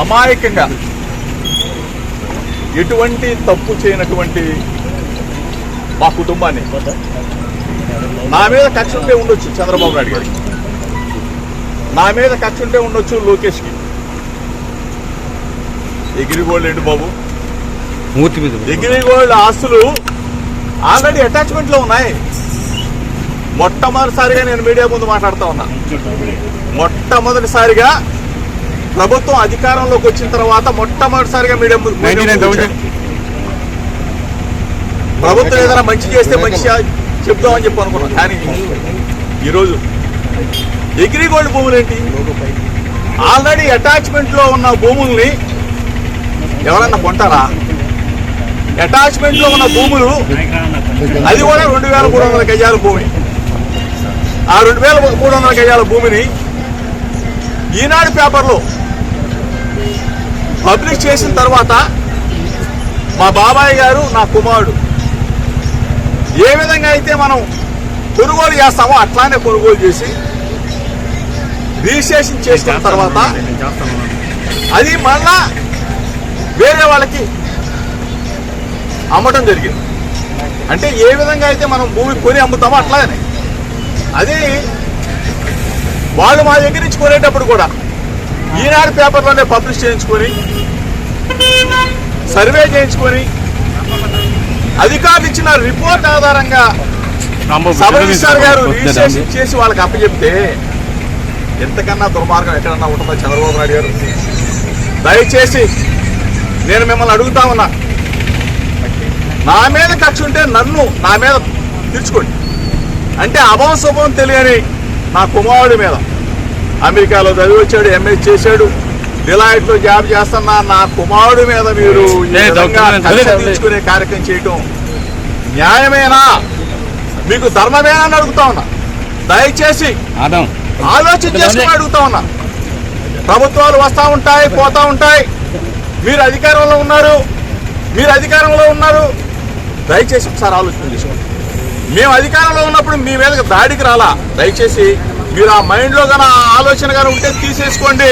అమాయకంగా ఎటువంటి తప్పు చేయనటువంటి మా కుటుంబాన్ని నా మీద కక్ష ఉంటే ఉండొచ్చు చంద్రబాబు నాయుడు గారికి. నా మీద కక్ష ఉంటే ఉండొచ్చు లోకేష్కి. ఎగిరిగోళ్ళు ఏంటి బాబు? మూర్తి మీద ఎగిరిగోళ్ళ ఆస్తులు ఆల్రెడీ అటాచ్మెంట్లో ఉన్నాయి. మొట్టమొదటిసారిగా నేను మీడియా ముందు మాట్లాడుతా ఉన్నా. మొట్టమొదటిసారిగా ప్రభుత్వం అధికారంలోకి వచ్చిన తర్వాత మొట్టమొదటిసారిగా మీడియా. ప్రభుత్వం ఏదైనా మంచి చేస్తే మంచి చెప్దామని చెప్పి అనుకున్నాం. కానీ ఈరోజు ఎగ్రిగోల్డ్ భూములు ఏంటి? ఆల్రెడీ అటాచ్మెంట్లో ఉన్న భూముల్ని ఎవరన్నా కొంటారా? అటాచ్మెంట్లో ఉన్న భూములు అది కూడా రెండు వేల మూడు వందల గజాల భూమి. ఆ రెండు వేల మూడు వందల గజాల భూమిని ఈనాడు పేపర్లో పబ్లిష్ చేసిన తర్వాత మా బాబాయ్ గారు నా కుమారుడు ఏ విధంగా అయితే మనం కొనుగోలు చేస్తామో అట్లానే కొనుగోలు చేసి రిజిస్ట్రేషన్ చేసిన తర్వాత అది మళ్ళా వేరే వాళ్ళకి అమ్మటం జరిగింది. అంటే ఏ విధంగా అయితే మనం భూమి కొని అమ్ముతామో అట్లానే. అది వాళ్ళు మా దగ్గర నుంచి కొనేటప్పుడు కూడా ఈనాడు పేపర్లోనే పబ్లిష్ చేయించుకొని సర్వే చేయించుకొని అధికారులు ఇచ్చిన రిపోర్ట్ ఆధారంగా సబ్ రిజిస్టార్ గారు రిజిస్ట్రేషన్ చేసి వాళ్ళకి అప్పచెప్తే ఎంతకన్నా దుర్మార్గం ఎక్కడన్నా ఉంటుందో చంద్రబాబు నాయుడు గారు. దయచేసి నేను మిమ్మల్ని అడుగుతా ఉన్నా. నా మీద కక్ష ఉంటే నన్ను నా మీద తీర్చుకోండి. అంటే అభం శుభం తెలియని నా కుమారుడి మీద. అమెరికాలో చదివి వచ్చాడు ఎంఏ చేశాడు. డిలాయిట్లో జాబ్ చేస్తున్న నా కుమారుడి మీద మీరు. తీర్చుకునే కార్యక్రమం చేయటం న్యాయమేనా? మీకు ధర్మమేనా అని అడుగుతా ఉన్నా. దయచేసి ఆలోచన చేసుకుని అడుగుతా ఉన్నా. ప్రభుత్వాలు వస్తూ ఉంటాయి పోతా ఉంటాయి. మీరు అధికారంలో ఉన్నారు. మీరు అధికారంలో ఉన్నారు. దయచేసి ఒకసారి ఆలోచన చేసుకోండి. మేము అధికారంలో ఉన్నప్పుడు మీ మీదకి దాడికి రాలా? దయచేసి మీరు ఆ మైండ్లో గన ఆలోచన గాని ఉంటే తీసేసుకోండి.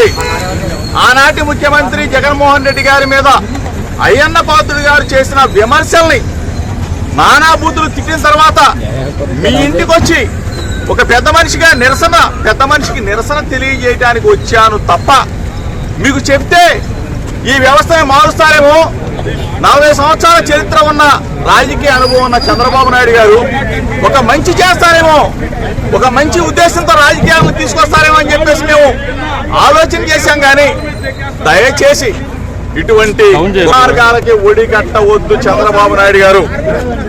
ఆనాటి ముఖ్యమంత్రి జగన్మోహన్ రెడ్డి గారి మీద అయ్యన్న పాత్రుడు గారు చేసిన విమర్శల్ని నానాబూతులు తిట్టిన తర్వాత మీ ఇంటికి వచ్చి ఒక పెద్ద మనిషిగా నిరసన పెద్ద మనిషికి నిరసన తెలియజేయడానికి వచ్చాను తప్ప మీకు చెప్తే ఈ వ్యవస్థను మారుస్తారేమో? నలభై సంవత్సరాల చరిత్ర ఉన్న రాజకీయ అనుభవం ఉన్న చంద్రబాబు నాయుడు గారు ఒక మంచి చేస్తారేమో ఒక మంచి ఉద్దేశంతో రాజకీయాలను తీసుకొస్తారేమో అని చెప్పేసి మేము ఆలోచన చేశాం కానీ దయచేసి ఇటువంటి. మార్గాలకి ఒడి కట్టవద్దు చంద్రబాబు నాయుడు గారు